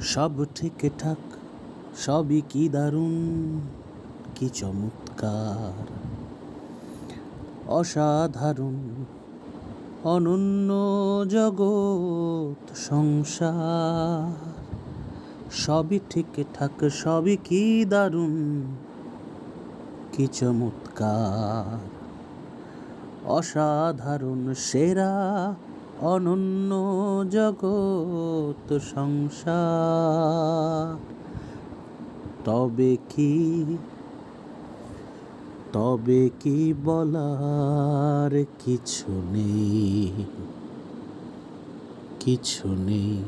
সব ঠিকঠাক সবই কি দারুণ, কি চমৎকার। অসাধারণ, অনন্য জগৎ সংসার, সবই ঠিকঠাক সবই কি দারুণ, কি চমৎকার। অসাধারণ, সেরা অনন্য জগৎ সংসার। তবে কি তবে কি বলার কিছু নেই কিছু নেই।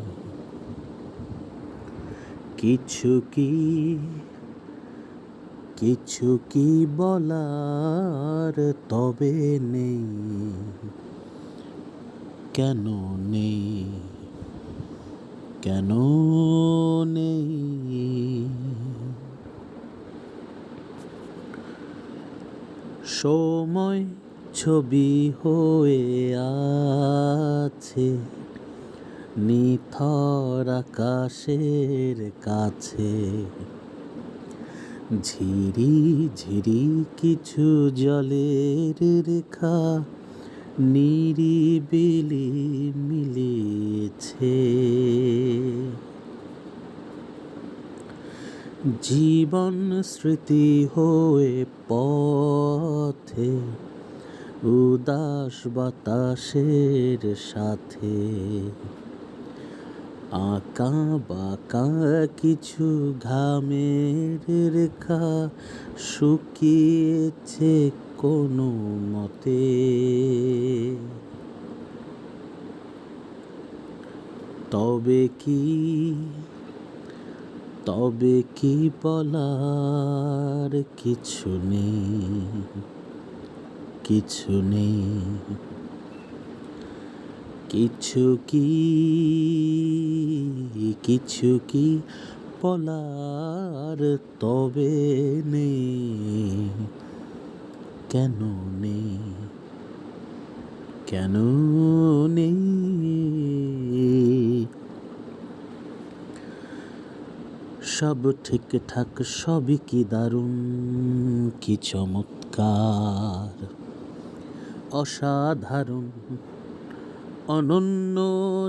কিছু কি কিছু কি বলার তবে নেই। কেন নেই? কেন নেই? সময় ছবি হয়ে আছে, নিথর আকাশের কাছে। ঝিরি ঝিরি কিছু জলের রেখা নিরিবিলি মিলেছে। জীবন স্মৃতি হয়ে পথে, উদাস বাতাসের সাথে। আঁকা বাঁকা কিছু ঘামের রেখা শুকিয়েছে কোনো মতে। তবে কি তবে কি বলার কিছু নেই কিছু নেই। কিছু কি কিছু কি বলার তবে নেই, কেন নেই কেন নেই? সব ঠিকঠাক সবই কি দারুণ, কি চমৎকার। অসাধারণ, অনন্য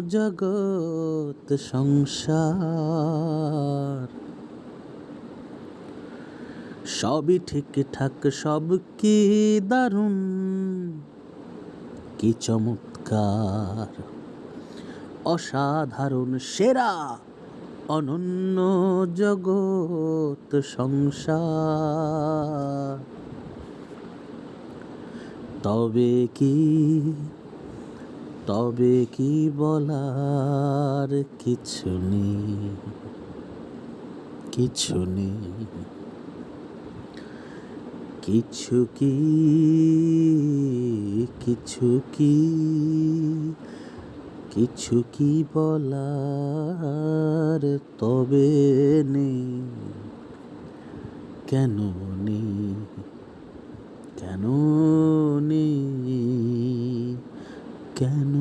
জগৎ সংসার। সবই ঠিকঠাক সব কি দারুণ, কি চমৎকার। অসাধারণ, সেরা। অনন্য জগৎ সংসার। তবে কি তবে কি বলার কিছু নেই কিছু নেই। কিছু কি কিছু কি কিছু কি বলার তবে নেই? কেন নেই? কেন নেই? কেন